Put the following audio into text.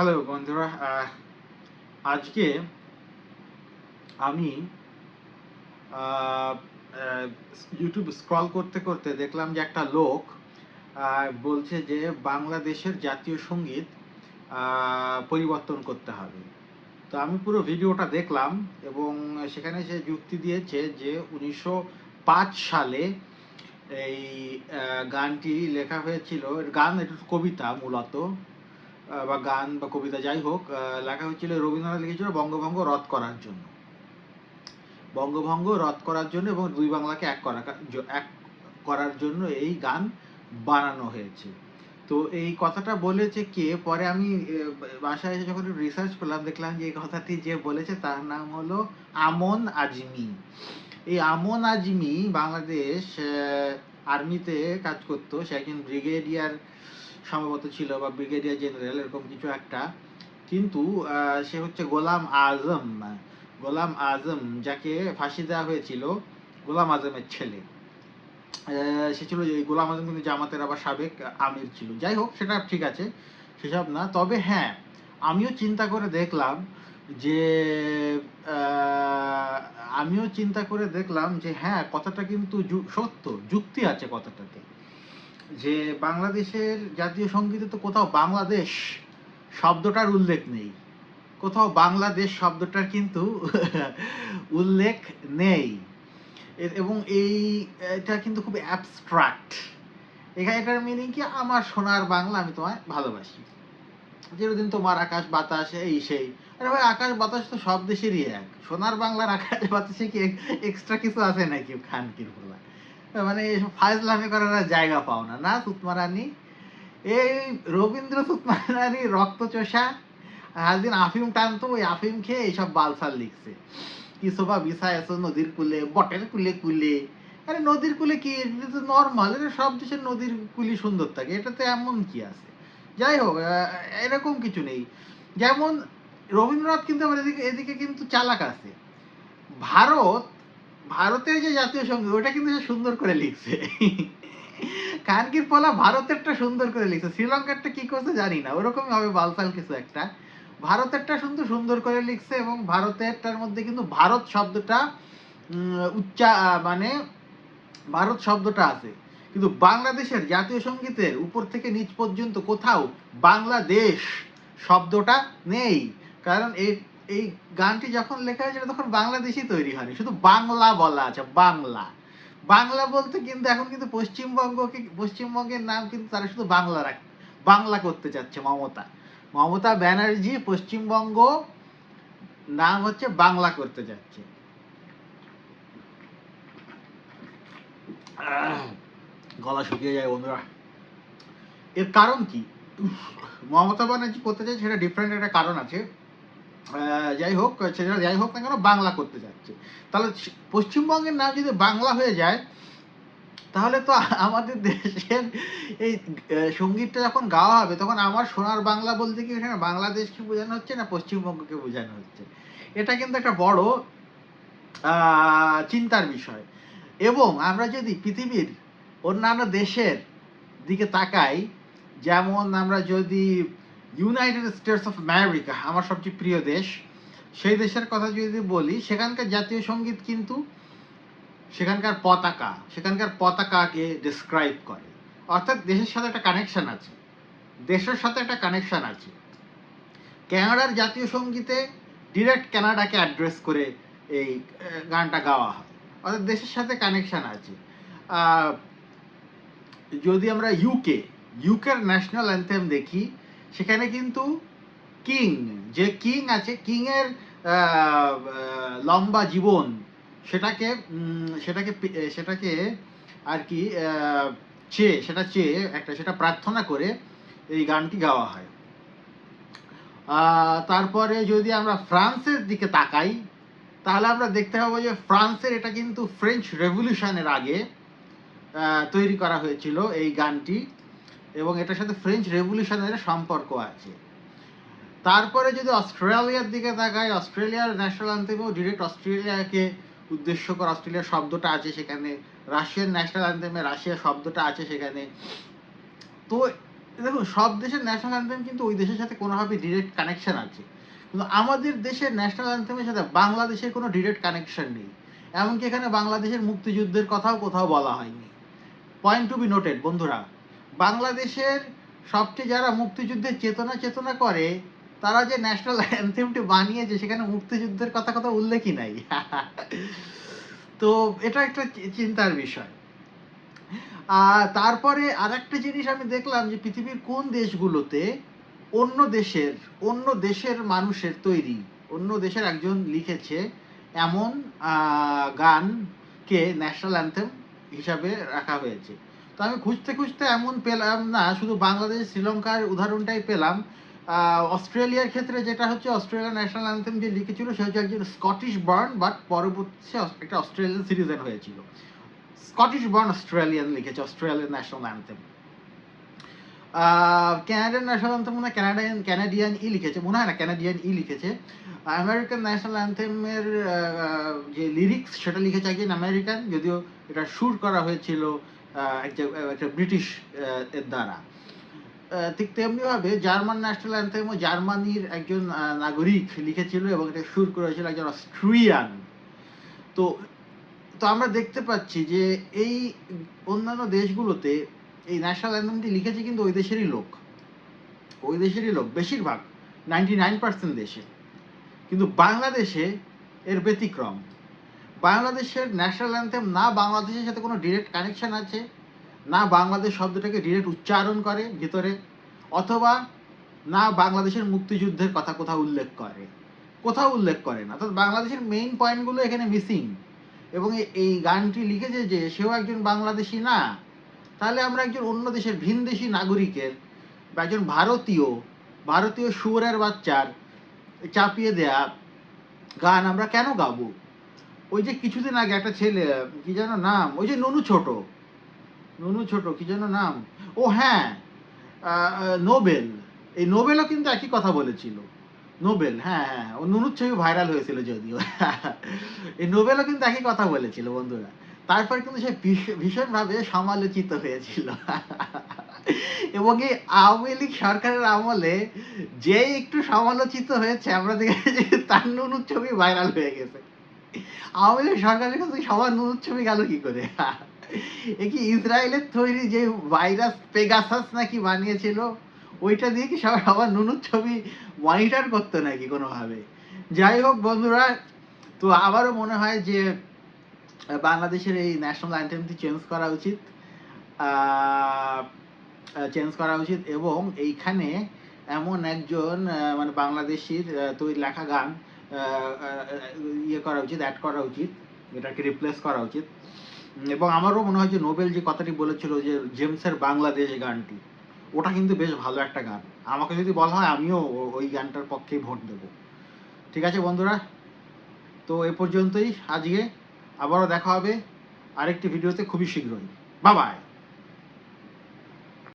Hello বন্ধুরা আজকে আমি ইউটিউব স্ক্রল করতে করতে দেখলাম যে একটা লোক বলছে যে বাংলাদেশের জাতীয় সংগীত পরিবর্তন করতে হবে। তো আমি পুরো ভিডিওটা দেখলাম এবং সেখানে সে যুক্তি দিয়েছে যে উনিশশো পাঁচ সালে এই গানটি লেখা হয়েছিল, গান এটা কবিতা মূলত। বা গান বা কবিতা যাই হোক লেখা হয়েছিল রবীন্দ্রনাথ লিখেছিল বঙ্গভঙ্গ রদ করার জন্য। বঙ্গভঙ্গ রদ করার জন্য এবং দুই বাংলাকে এক করা এক করার জন্য এই গান বানানো হয়েছে। তো এই কথাটা বলেছে কে? পরে আমি বাসায় এসে যখন রিসার্চ করলাম, দেখলাম যে এই কথাটি যে বলেছে তার নাম হলো আমন আজমি। এই আমন আজমি বাংলাদেশ আর্মিতে কাজ করতো, সে একজন ব্রিগেডিয়ার সম্ভবত ছিল বা ব্রিগেডিয়ার জেনারেল এরকম কিছু একটা। কিন্তু সে হচ্ছে গোলাম আজম গোলাম আজম যাকে ফাঁসি দেওয়া হয়েছিল, গোলাম আজমের ছেলে। সে ছিল গোলাম আজম কিন্তু জামাতের আবার সাবেক আমির ছিল। যাই হোক, সেটা ঠিক আছে, সেসব না। তবে হ্যাঁ আমিও চিন্তা করে দেখলাম যে আমিও চিন্তা করে দেখলাম যে হ্যাঁ কথাটা কিন্তু সত্য, যুক্তি আছে কথাটাতে। যে বাংলাদেশের জাতীয় সঙ্গীতে তো কোথাও বাংলাদেশ শব্দটার উল্লেখ নেই। কোথাও বাংলাদেশ শব্দটার কিন্তু উল্লেখ নেই। এবং এই, এটা কিন্তু খুব অ্যাবস্ট্রাক্ট এখানে এটার মিনিং কি? আমার সোনার বাংলা আমি তোমায় ভালোবাসি। যেদিন তোমার আকাশ বাতাস, এই সেই। আরে ভাই, আকাশ বাতাস তো সব দেশেরই এক। সোনার বাংলার আকাশ বাতাসে কি এক্সট্রা কিছু আছে নাকি? খানকির বলা। মানে এসব ফাজলামি করার জায়গা পাও না। না, সুতমারানি? এই রবীন্দ্র সুতমারানি রক্ত চোষা একদিন আফিম টানতো, ওই আফিম খেয়ে এইসব বালসাল লিখছে। কি শোভা বিষয় এসো নদীর কুলে, বটের কুলে কুলে। আরে নদীর কুলে কি? তো নর্মাল এটা সব দেশের নদীর কুলি সুন্দর থাকে, এটাতে এমন কি আছে? যাই হোক এরকম কিছু নেই। যেমন রবীন্দ্রনাথ কিন্তু আবার এদিকে এদিকে কিন্তু চালাক আছে। ভারত ভারতের যে জাতীয় সংগীত, ওটা কিন্তু সে সুন্দর করে লিখছে। কানকির পলা ভারতেরটা সুন্দর করে লিখছে। শ্রীলঙ্কারটা কি করছে জানি না, ওরকমই হবে বালতাল কিছু একটা। ভারতেরটা সুন্দর সুন্দর করে লিখছে এবং ভারতেরটার মধ্যে কিন্তু ভারত শব্দটা উচ্চা মানে ভারত শব্দটা আছে। কিন্তু বাংলাদেশের জাতীয় সঙ্গীতের উপর থেকে নিচ পর্যন্ত কোথাও বাংলাদেশ শব্দটা নেই। কারণ এই এই গানটি যখন লেখা হয়েছিল তখন বাংলাদেশই তৈরি হয়নি, শুধু বাংলা বলা আছে, বাংলা। বাংলা বলতে কিন্তু এখন কিন্তু পশ্চিমবঙ্গকে, পশ্চিমবঙ্গের নাম কিন্তু তারা শুধু বাংলা রাখ, বাংলা করতে চাচ্ছে, মমতা। মমতা ব্যানার্জি পশ্চিমবঙ্গ নাম হচ্ছে বাংলা করতে যাচ্ছে গলা শুকিয়ে যায় বন্ধুরা। এর কারণ কি? মমতা ব্যানার্জি করতে চাই সেটা ডিফারেন্ট একটা কারণ আছে। যাই হোক সেটা যাই হোক না কেন বাংলা করতে যাচ্ছে। তাহলে পশ্চিমবঙ্গের নাম যদি বাংলা হয়ে যায়, তাহলে তো আমাদের দেশের এই সঙ্গীতটা যখন গাওয়া হবে, তখন আমার সোনার বাংলা বলতে কি এখানে বাংলাদেশকে বোঝানো হচ্ছে না পশ্চিমবঙ্গকে বোঝানো হচ্ছে? এটা কিন্তু একটা বড় চিন্তার বিষয়। এবং আমরা যদি পৃথিবীর অন্যান্য দেশের দিকে তাকাই, যেমন আমরা যদি ইউনাইটেড স্টেটস অফ আমেরিকা আমার সবচেয়ে প্রিয় দেশ, সেই দেশের কথা যদি বলি, সেখানকার জাতীয় সংগীত কিন্তু সেখানকার পতাকা, সেখানকার পতাকাকে ডিসক্রাইব করে। অর্থাৎ দেশের সাথে একটা কানেকশন আছে। দেশের সাথে একটা কানেকশন আছে। কানাডার জাতীয় সঙ্গীতে ডিরেক্ট কানাডাকে অ্যাড্রেস করে এই গানটা গাওয়া হয়। অর্থাৎ দেশের সাথে কানেকশন আছে। যদি আমরা ইউকে ইউকের ন্যাশনাল অ্যান্থেম দেখি সেখানে কিন্তু কিং, যে কিং আছে, কিংয়ের লম্বা জীবন, সেটাকে সেটাকে সেটাকে আর কি চেয়ে সেটা চেয়ে একটা, সেটা প্রার্থনা করে এই গানটি গাওয়া হয়। তারপরে যদি আমরা ফ্রান্সের দিকে তাকাই, তাহলে আমরা দেখতে পাবো যে ফ্রান্সের এটা কিন্তু ফ্রেঞ্চ রেভলিউশনের আগে তৈরি করা হয়েছিল এই গানটি। এবং এটার সাথে ফ্রেঞ্চ রেভলিউশনের সম্পর্ক আছে। তারপরে যদি অস্ট্রেলিয়ার দিকে তাকাই, অস্ট্রেলিয়ার ন্যাশনাল অ্যান্থেমেও ডিরেক্ট অস্ট্রেলিয়াকে উদ্দেশ্য করে অস্ট্রেলিয়ার শব্দটা আছে সেখানে রাশিয়ান ন্যাশনাল অ্যান্থেমে রাশিয়া শব্দটা আছে সেখানে। তো দেখুন, সব দেশের ন্যাশনাল অ্যান্থেম কিন্তু ওই দেশের সাথে কোনোভাবে ডিরেক্ট কানেকশন আছে। কিন্তু আমাদের দেশের ন্যাশনাল অ্যান্থেমের সাথে বাংলাদেশের কোনো ডিরেক্ট কানেকশন নেই। এমনকি এখানে বাংলাদেশের মুক্তিযুদ্ধের কথাও কোথাও বলা হয়নি। পয়েন্ট টু বি নোটেড বন্ধুরা। বাংলাদেশের সবচেয়ে যারা মুক্তিযুদ্ধের চেতনা চেতনা করে, তারা যে ন্যাশনাল অ্যান্থেমটি বানিয়েছে, সেখানে মুক্তিযুদ্ধের কথা কথা উল্লেখই নাই। তো এটা একটা চিন্তার বিষয়। আর তারপরে আরেকটা জিনিস আমি দেখলাম যে পৃথিবীর কোন দেশগুলোতে অন্য দেশের অন্য দেশের মানুষের তৈরি, অন্য দেশের একজন লিখেছে এমন গানকে ন্যাশনাল অ্যান্থেম হিসাবে রাখা হয়েছে। তো আমি খুঁজতে খুঁজতে এমন পেলাম না, শুধু বাংলাদেশ, শ্রীলঙ্কার উদাহরণটাই পেলাম। অস্ট্রেলিয়ার ক্ষেত্রে যেটা হচ্ছে অস্ট্রেলিয়ার ন্যাশনাল অ্যান্থেম যে লিখেছিল, সে হচ্ছে একজন স্কটিশ বার্ন বাট পরবর্তী একটা অস্ট্রেলিয়ান সিটিজেন হয়েছিল। স্কটিশ বার্ন অস্ট্রেলিয়ান লিখেছে Australian national anthem Canadian national anthem মনে হয় ক্যানাডিয়ান ক্যানাডিয়ান ই লিখেছে, মনে হয় না ক্যানাডিয়ান ই লিখেছে। আমেরিকান ন্যাশনাল অ্যান্থেমের যে লিরিক্স সেটা লিখেছে একজন আমেরিকান যদিও এটা সুর করা হয়েছিল। একটা একটা ব্রিটিশ এর দ্বারা। ঠিক তেমনিভাবে জার্মান ন্যাশনাল অ্যান্থেমও জার্মানির একজন নাগরিক লিখেছিল এবং এটা সুর করেছিল একজন অস্ট্রিয়ান তো তো আমরা দেখতে পাচ্ছি যে এই অন্যান্য দেশগুলোতে এই ন্যাশনাল অ্যান্থেমটি লিখেছে কিন্তু ওই দেশেরই লোক। ওই দেশেরই লোক, বেশিরভাগ নাইনটি নাইন পার্সেন্ট দেশে। কিন্তু বাংলাদেশে এর ব্যতিক্রম। বাংলাদেশের ন্যাশনাল অ্যান্থেম না বাংলাদেশের সাথে কোনো ডিরেক্ট কানেকশান আছে, না বাংলাদেশ শব্দটাকে ডিরেক্ট উচ্চারণ করে ভিতরে, অথবা না বাংলাদেশের মুক্তিযুদ্ধের কথা কোথাও উল্লেখ করে, কোথাও উল্লেখ করে না। অর্থাৎ বাংলাদেশের মেইন পয়েন্টগুলো এখানে মিসিং এবং এই গানটি লিখেছে যে, সেও একজন বাংলাদেশি না, তাহলে আমরা একজন অন্য দেশের ভিনদেশি নাগরিকের বা একজন ভারতীয় ভারতীয় সুরের বাচ্চার চাপিয়ে দেয়া গান আমরা কেন গাবো? ওই যে কিছুদিন আগে একটা ছেলে, কি যেন নাম, ওই যে ননু ছোট ননু ছোট, কি যেন নাম, ও হ্যাঁ নোবেল, এই নোবেলও কিন্তু একই কথা বলেছিল, নোবেল হ্যাঁ হ্যাঁ ও নুনুর ছবি ভাইরাল হয়েছিল যদিও, এই নোবেলও কিন্তু একই কথা বলেছিল বন্ধুরা, তারপর কিন্তু সে ভীষ- ভীষণভাবে সমালোচিত হয়েছিল, এবং এই আওয়ামী লীগ সরকারের আমলে যে একটু সমালোচিত হয়েছে, আমরা দেখেছি তার নুনুর ছবি ভাইরাল হয়ে গেছে লীগ সরকারের কাছে সবার নুনুর ছবি গেল কি করে? এ কি ইসরায়েলের তৈরি যে ভাইরাস পেগাসাস নাকি বানিয়েছিল, ওইটা দিয়ে কি সবাই সবার নুনুর ছবি মনিটর করতো নাকি কোনোভাবে? যাই হোক বন্ধুরা, তো আবারও মনে হয় যে, বাংলাদেশের এই ন্যাশনাল অ্যান্থেমটি চেঞ্জ করা উচিত চেঞ্জ করা উচিত এবং এইখানে এমন একজন মানে বাংলাদেশির তৈরি লেখা গান ইয়ে করা উচিত অ্যাড করা উচিত, এটাকে রিপ্লেস করা উচিত। এবং আমারও মনে হয় যে নোবেল যে কথাটি বলেছিল যে জেমসের বাংলাদেশ গানটি, ওটা কিন্তু বেশ ভালো একটা গান। আমাকে যদি বলা হয়, আমিও ওই গানটার পক্ষেই ভোট দেব। ঠিক আছে বন্ধুরা? তো এ পর্যন্তই আজকে। আবারও দেখা হবে আরেকটি ভিডিওতে খুবই শীঘ্রই। বাবাই